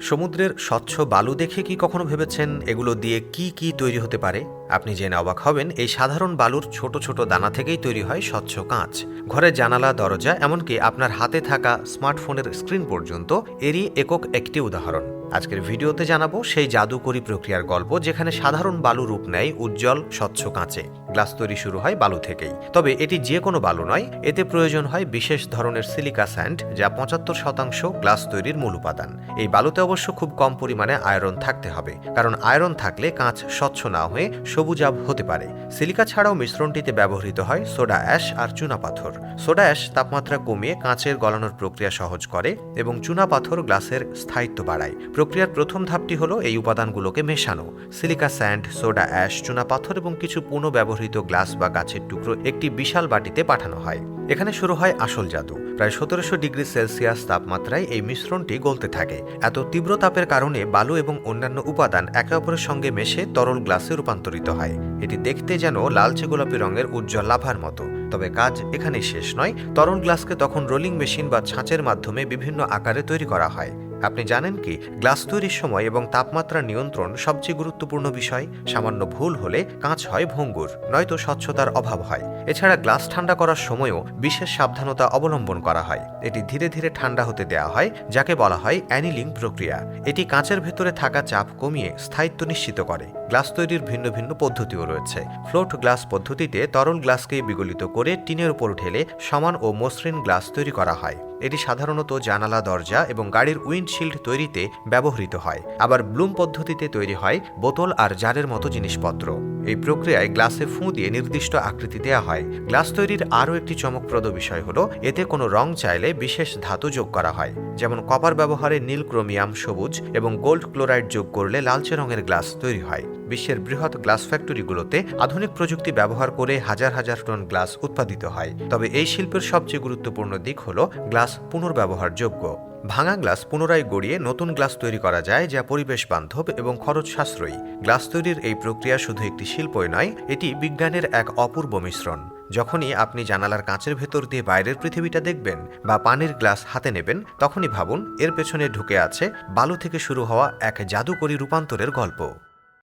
সমুদ্রের স্বচ্ছ বালু দেখে কি কখনো ভেবেছেন? এগুলো দিয়ে কি কি তৈরি হতে পারে? আপনি জেনে অবাক হবেন, এই সাধারণ বালুর ছোট ছোট দানা থেকেই তৈরি হয় স্বচ্ছ কাঁচ। ঘরের জানালা, দরজা, এমনকি আপনার হাতে থাকা স্মার্টফোনের স্ক্রিন পর্যন্ত এরই একক একটি উদাহরণ। আজকের ভিডিওতে জানাব সেই জাদুকরী প্রক্রিয়ার গল্প যেখানে সাধারণ বালু রূপ নেয় উজ্জ্বল, স্বচ্ছ কাঁচে। গ্লাস তৈরি শুরু হয় বালু থেকেই। তবে এটি যে কোনো বালু নয়, এতে প্রয়োজন হয় বিশেষ ধরনের সিলিকা স্যান্ড, যা পঁচাত্তর শতাংশ গ্লাস তৈরির মূল উপাদান। এই বালুতে অবশ্য খুব কম পরিমাণে আয়রন থাকতে হবে, কারণ আয়রন থাকলে কাঁচ স্বচ্ছ না হয়ে সবুজাব হতে পারে। সিলিকা ছাড়াও মিশ্রণটিতে ব্যবহৃত হয় সোডা অ্যাশ আর চুনাপাথর সোডা অ্যাশ তাপমাত্রা কমিয়ে কাঁচের গলানোর প্রক্রিয়া সহজ করে এবং চুনাপাথর গ্লাসের স্থায়িত্ব বাড়ায়। প্রক্রিয়ার প্রথম ধাপটি হলো এই উপাদানগুলোকে মেশানো। সিলিকা স্যান্ড, সোডা অ্যাশ চুনাপাথর এবং কিছু পুনঃব্যবহৃত গ্লাস বা গাছের টুকরো একটি বিশাল বাটিতে পাঠানো হয়। এখানে শুরু হয় আসল জাদু। প্রায় সতেরোশো ডিগ্রি সেলসিয়াস তাপমাত্রায় এই মিশ্রণটি গলতে থাকে। এত তীব্র তাপের কারণে বালু এবং অন্যান্য উপাদান একে অপরের সঙ্গে মেশে তরল গ্লাসে রূপান্তরিত হয়। এটি দেখতে যেন লালচে গোলাপি রঙের উজ্জ্বল লাভার মতো। তবে কাজ এখানে শেষ নয়। তরল গ্লাসকে তখন রোলিং মেশিন বা ছাঁচের মাধ্যমে বিভিন্ন আকারে তৈরি করা হয়। আপনি জানেন কি, গ্লাস তৈরির সময় এবং তাপমাত্রা নিয়ন্ত্রণ সবচেয়ে গুরুত্বপূর্ণ বিষয়। সামান্য ভুল হলে কাঁচ হয় ভঙ্গুর, নয়তো স্বচ্ছতার অভাব হয়। এছাড়া গ্লাস ঠান্ডা করার সময়ও বিশেষ সাবধানতা অবলম্বন করা হয়। এটি ধীরে ধীরে ঠান্ডা হতে দেওয়া হয়, যাকে বলা হয় অ্যানিলিং প্রক্রিয়া। এটি কাঁচের ভেতরে থাকা চাপ কমিয়ে স্থায়িত্ব নিশ্চিত করে। গ্লাস তৈরির ভিন্ন ভিন্ন পদ্ধতিও রয়েছে। ফ্লোট গ্লাস পদ্ধতিতে তরল গ্লাসকে বিগলিত করে টিনের উপর ঢেলে সমান ও মসৃণ গ্লাস তৈরি করা হয়। এটি সাধারণত জানালা, দরজা এবং গাড়ির উইন্ডশিল্ড তৈরিতে ব্যবহৃত হয়। আবার ব্লুম পদ্ধতিতে তৈরি হয় বোতল আর জারের মতো জিনিসপত্র। এই প্রক্রিয়ায় গ্লাসে ফুঁ দিয়ে নির্দিষ্ট আকৃতি দেওয়া হয়। গ্লাস তৈরির আরও একটি চমকপ্রদ বিষয় হলো, এতে কোনো রং চাইলে বিশেষ ধাতু যোগ করা হয়, যেমন কপার ব্যবহারে নীল ক্রোমিয়াম সবুজ এবং গোল্ড ক্লোরাইড যোগ করলে লালচে রঙের গ্লাস তৈরি হয়। বিশ্বের বৃহৎ গ্লাস ফ্যাক্টরিগুলোতে আধুনিক প্রযুক্তি ব্যবহার করে হাজার হাজার টন গ্লাস উৎপাদিত হয়। তবে এই শিল্পের সবচেয়ে গুরুত্বপূর্ণ দিক হল, গ্লাস পুনর্ব্যবহারযোগ্য। ভাঙা গ্লাস পুনরায় গড়িয়ে নতুন গ্লাস তৈরি করা যায়, যা পরিবেশ বান্ধব এবং খরচ সাশ্রয়ী। গ্লাস তৈরির এই প্রক্রিয়া শুধু একটি শিল্পই নয়, এটি বিজ্ঞানের এক অপূর্ব মিশ্রণ। যখনই আপনি জানালার কাঁচের ভেতর দিয়ে বাইরের পৃথিবীটা দেখবেন বা পানির গ্লাস হাতে নেবেন, তখনই ভাবুন, এর পেছনে ঢুকে আছে বালু থেকে শুরু হওয়া এক জাদুকরী রূপান্তরের গল্প।